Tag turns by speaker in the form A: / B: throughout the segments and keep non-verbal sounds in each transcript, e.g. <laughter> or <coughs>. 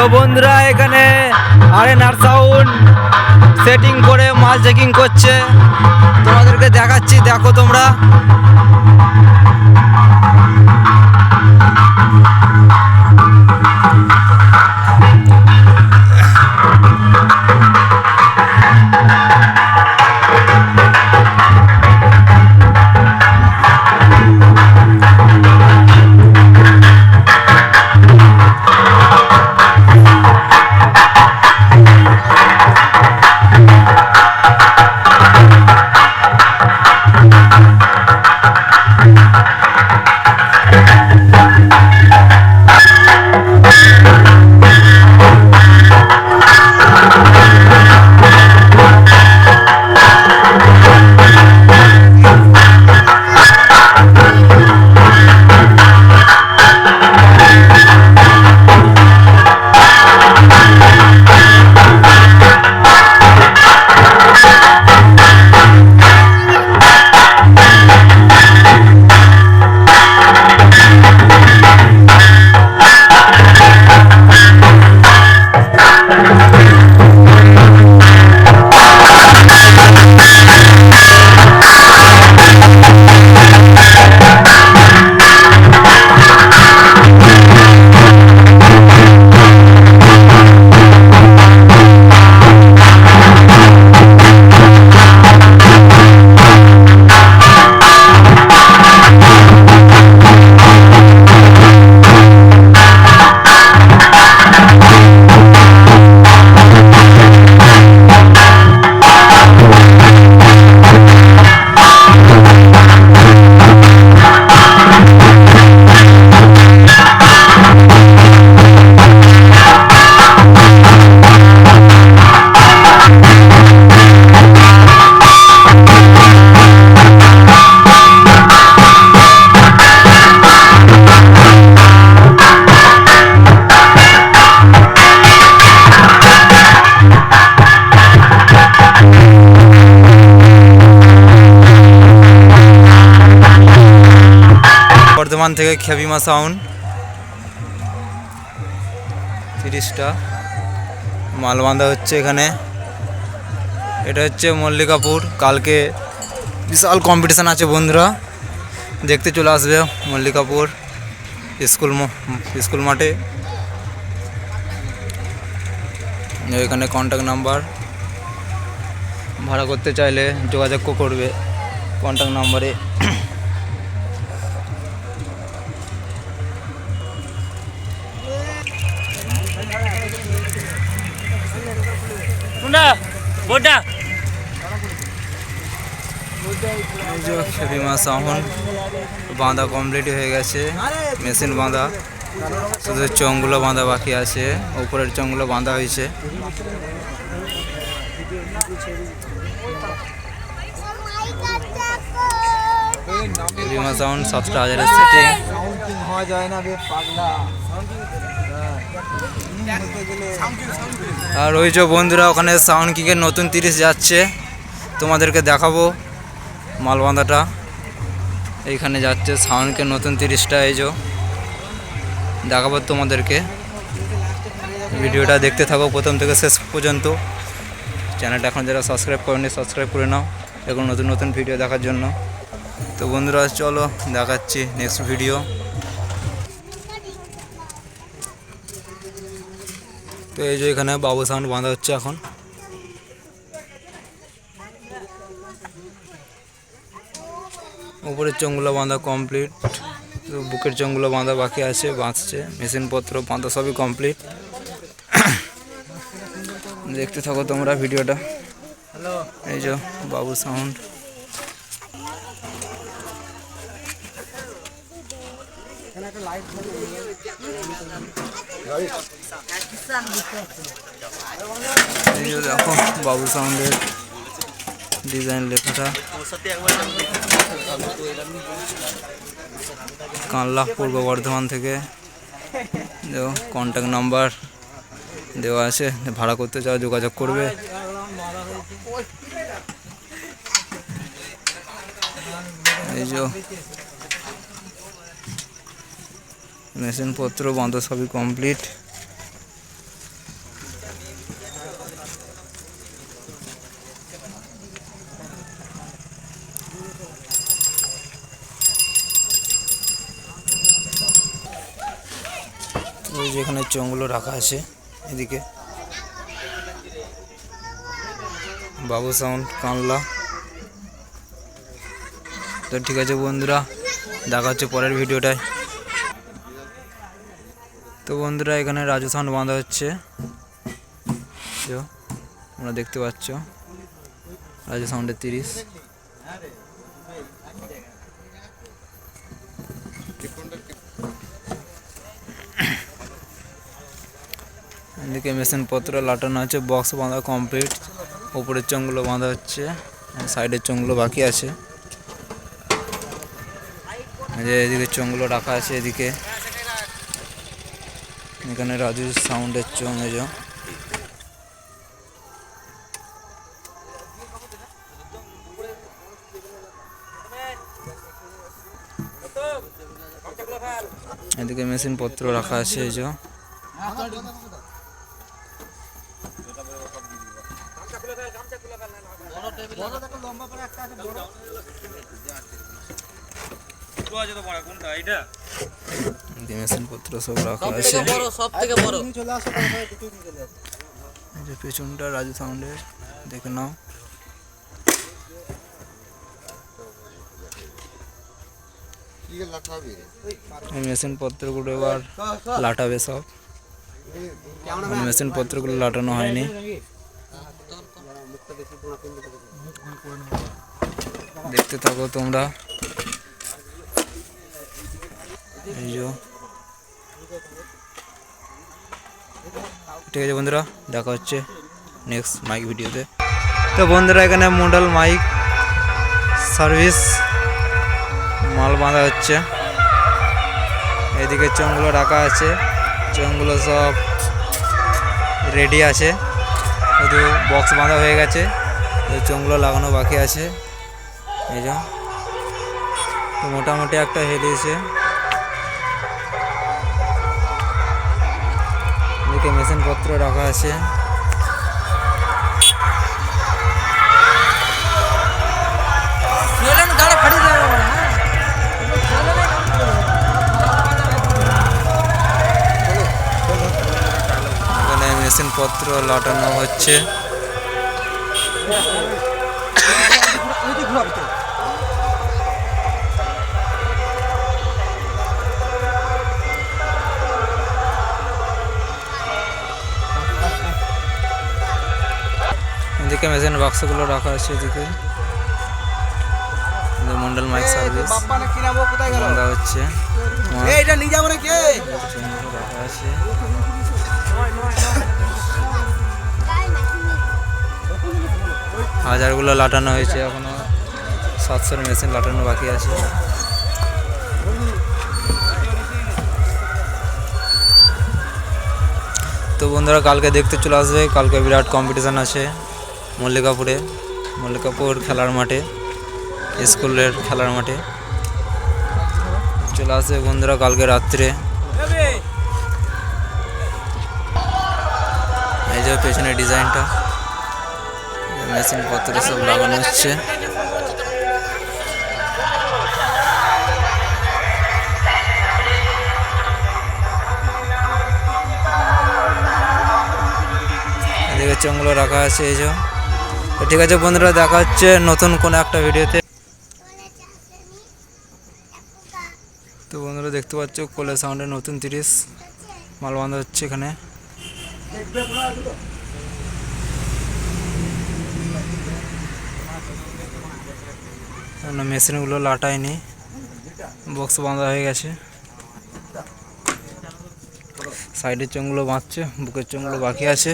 A: তো বন্ধুরা এখানে আরেনার সাউন্ড সেটিং করে মাল চেকিং করছে। তোমাদেরকে দেখাচ্ছি, দেখো তোমরা। বর্ধমান থেকে খেবিমা সাউন্ড। তিরিশটা। মাল বাঁধা হচ্ছে এখানে। এটা হচ্ছে মল্লিকাপুর। কালকে বিশাল কম্পিটিশান আছে বন্ধুরা। দেখতে চলে আসবে মল্লিকাপুর স্কুল স্কুল মাঠে। এখানে কন্ট্যাক্ট নাম্বার ভাড়া করতে চাইলে যোগাযোগ করবে কন্ট্যাক্ট নাম্বারে
B: কোনটা
A: খেপিমা বাঁধা কমপ্লিট হয়ে গেছে মেশিন বাঁধা। শুধু চংগুলো বাঁধা বাকি আছে উপরের চংগুলো বাঁধা হয়েছে। খেপিমা সাউন্ড সাতটা হাজারের সেটিং
C: হওয়া যায় না পাগলা।
A: আর ওই যে বন্ধুরা, ওখানে সাউন্ড কিকের নতুন তিরিশ যাচ্ছে। তোমাদেরকে দেখাবো মালবান্ধাটা। এইখানে যাচ্ছে সাউন্ডকে নতুন তিরিশটা, এই যে। দেখাবো তোমাদেরকে। ভিডিওটা দেখতে থাকো প্রথম থেকে শেষ পর্যন্ত। চ্যানেলটা এখন যারা সাবস্ক্রাইব করেনি সাবস্ক্রাইব করে নাও। এখন নতুন নতুন ভিডিও দেখার জন্য। তো বন্ধুরা, চলো দেখাচ্ছি নেক্সট ভিডিও তো এই যে এখানে বাবু সাউন্ড বাঁধা হচ্ছে এখন। উপরের চোঙগুলো বাঁধা কমপ্লিট। বুকের চোঙগুলো বাঁধা বাকি আছে বাঁধছে। মেশিনপত্র বাঁধা সবই কমপ্লিট। দেখতে থাকো তোমরা ভিডিওটা। এই যে বাবু সাউন্ড। এই যে দেখো, বাবু সাউন্ডের ডিজাইন লেখাটা। কানলা, পূর্ব বর্ধমান থেকে। দেখো কন্ট্যাক্ট নাম্বার দেওয়া আছে, ভাড়া করতে চাও, যোগাযোগ করবে। এই যে মেশিন পত্র বন্ধ সবই কমপ্লিট ওই যেখানে চোঙগুলো রাখা আছে, এদিকে। বাবু সাউন্ড কানলা। তো ঠিক আছে বন্ধুরা, দেখা হচ্ছে পরের ভিডিওটায়। তো বন্ধুরা, এখানে রাজস্থান বাঁধা হচ্ছে। তোমরা দেখতে পাচ্ছ। রাজু সাউন্ডের তিরিশ। এদিকে মেশিন পত্র লাটানো আছে বক্স বাঁধা কমপ্লিট উপরের চোঙগুলো বাঁধা হচ্ছে সাইডের চোঙগুলো বাকি আছে। এদিকে চোঙগুলো রাখা আছে এদিকে। এখানে রাজু সাউন্ডের চোঙ এই যে। এদিকে মেশিন পত্র রাখা আছে এই যে। আছে
B: বড়
C: চলে দুটো নিয়ে চলে আসো।
A: এই যে পেছনটা রাজু সাউন্ডের দেখে নাও। এই মেশিন পত্রগুলো এবার লাটাবে সব। মেশিন পত্রগুলো লাটানো হয়নি। দেখতে থাকো তোমরা। এই ঠিক আছে বন্ধুরা, দেখা হচ্ছে নেক্সট মাইক ভিডিওতে তো বন্ধুরা, এখানে মডেল মাইক সার্ভিস মাল বাঁধা হচ্ছে। এদিকে চোঙগুলো রাখা আছে। চোঙগুলো সব রেডি আছে। শুধু বক্স বাঁধা হয়ে গেছে। চোঙগুলো লাগানো বাকি আছে। এই যে। মোটামুটি একটা হেলিয়েছে। এদিকে মেশিন পত্র রাখা আছে। মেশিন পত্র লাটানো হচ্ছে। <coughs> এদিকে মেশিন বাক্সগুলো রাখা আছে এদিকে। মন্ডল মাইক সার্ভিস বাঁধা হচ্ছে।
C: নিয়ে যাব নাকি?
A: রাখা আছে। হাজারগুলো লাটানো হয়েছে এখনও। সাতশোর মেশিন লাটানো বাকি আছে। তো বন্ধুরা কালকে দেখতে চলে আসবে। কালকে বিরাট কম্পিটিশান আছে। মল্লিকাপুরে, মল্লিকাপুর খেলার মাঠে, স্কুলের খেলার মাঠে। চলে আসে বন্ধুরা কালকে রাত্রে। এই যে পেছনের ডিজাইনটা মেশিন পত্র সব লাগানো হচ্ছে। এদিকে রাখা আছে এই যে। ঠিক আছে বন্ধুরা, দেখা হচ্ছে নতুন কোনো একটা ভিডিওতে। তো বন্ধুরা, দেখতে পাচ্ছ কোলে সাউন্ডের নতুন তিরিশ। মাল বাঁধা হচ্ছে এখনও। মেশিনগুলো লাটায়নি। বক্স বাঁধা হয়ে গেছে। সাইডের চোঙগুলো বাঁধছে, বুকের চোঙগুলো বাকি আছে।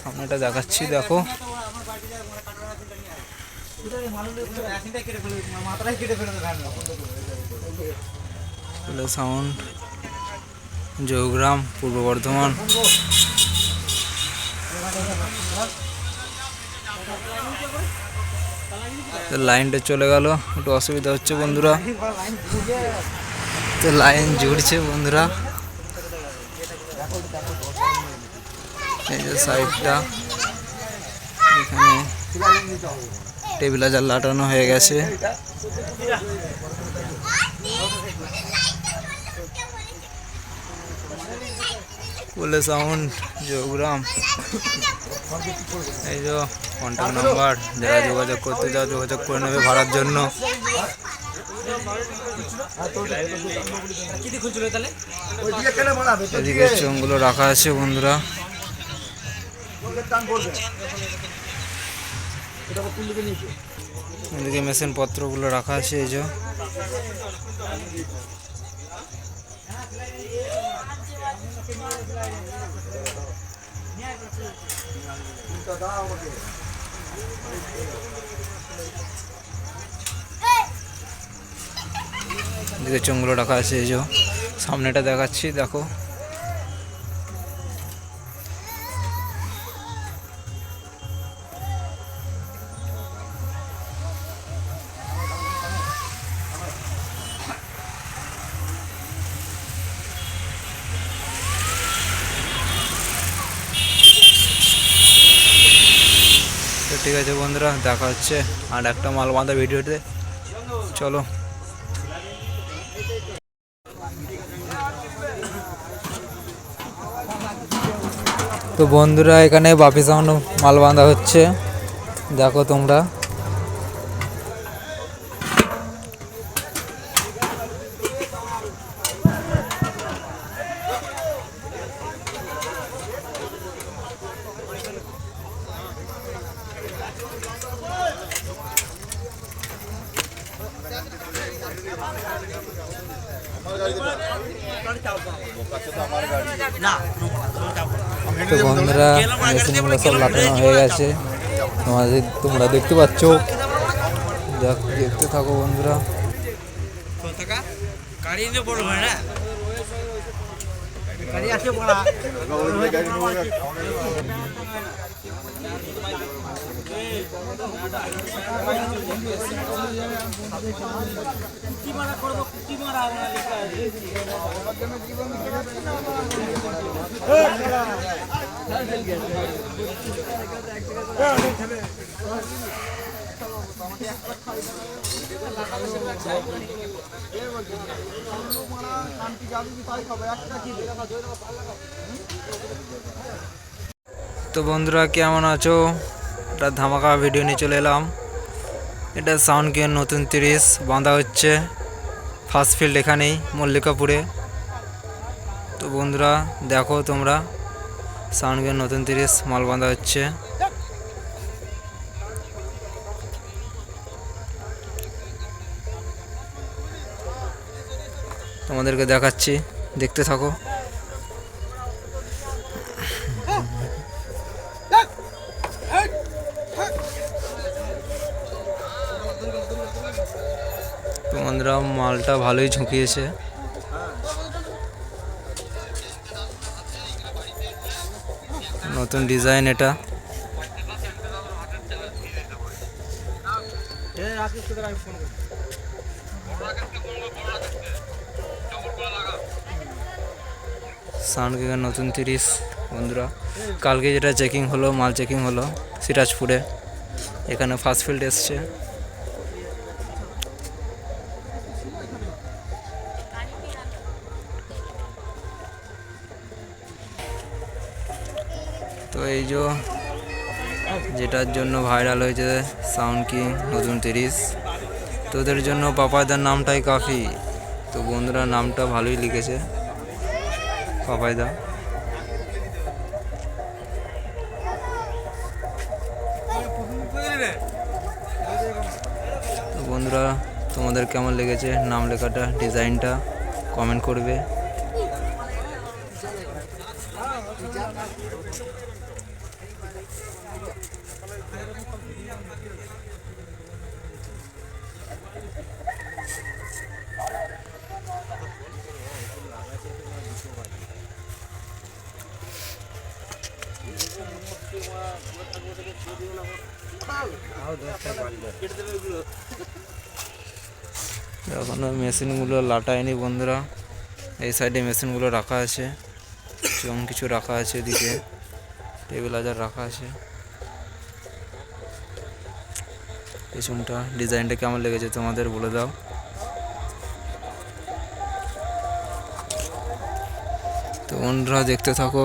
A: সামনেটা দেখাচ্ছি দেখো। সাউন্ড জৌগ্রাম পূর্ব বর্ধমান। লাইনটা চলে গেল একটু অসুবিধা হচ্ছে বন্ধুরা। তো লাইন জুড়ছে বন্ধুরা। এই যে সাইডটা। এখানে টেবিলাজার লাটানো হয়ে গেছে। বলে সাউন্ড যোগরাম এই যে কন্ট্যাক্ট নাম্বার যারা যোগাযোগ করতে চাও, যোগাযোগ করে নেবে ভাড়ার জন্য। এদিকে চোঙগুলো রাখা আছে বন্ধুরা। এদিকে মেশিন পত্রগুলো রাখা আছে, এই যে। এদিকে চোঙগুলো রাখা আছে, এই যে। সামনেটা দেখাচ্ছি, দেখো। ঠিক আছে বন্ধুরা, দেখা হচ্ছে আর একটা মাল বাঁধা ভিডিওতে। চলো। তো বন্ধুরা, এখানে বাপি সাউন্ড মাল বাঁধা হচ্ছে। দেখো তোমরা। তো বন্ধুরা মেশিনগুলো সব লাটানো হয়ে গেছে। তোমাদের তোমরা দেখতে পাচ্ছ। দেখ দেখতে থাকো বন্ধুরা।
C: গাড়ি আসে পড়া
A: তো বন্ধুরা, কেমন আছো? একটা ধামাকা ভিডিও নিয়ে চলে এলাম। এটা সাউন্ড গিয়ার নতুন তিরিশ, বাঁধা হচ্ছে। ফার্স্ট ফিল্ড এখানেই, মল্লিকাপুরে। তো বন্ধুরা, দেখো তোমরা সাউন্ড গিয়ার নতুন তিরিশ মাল বাঁধা হচ্ছে। তোমাদেরকে দেখাচ্ছি, দেখতে থাকো। বন্ধুরা, মালটা ভালোই ঝুঁকিয়েছে। নতুন ডিজাইন এটা। সাউন্ড কিংয়ের নতুন তিরিশ, বন্ধুরা। কালকে যেটা চেকিং হলো, মাল চেকিং হলো, সিরাজপুরে। এখানে ফার্স্ট ফিল্ড এসছে। যে যেটার জন্য ভাইরাল হয়েছে সাউন্ড কিং, নতুন তিরিশ তোদের জন্য পাপাইদার নামটাই কাফি। তো বন্ধুরা নামটা ভালোই লিখেছে পাপাইদা তো বন্ধুরা, তোমাদের কেমন লেগেছে নাম লেখাটা, ডিজাইনটা কমেন্ট করবে। এখনও মেশিনগুলো লাটায়নি বন্ধুরা। এই সাইডে মেশিনগুলো রাখা আছে। চং কিছু রাখা আছে এদিকে। টেবিল হাজার রাখা আছে। পেছনটা ডিজাইনটা কেমন লেগেছে তোমাদের বলে দাও। তো বন্ধুরা, দেখতে থাকো।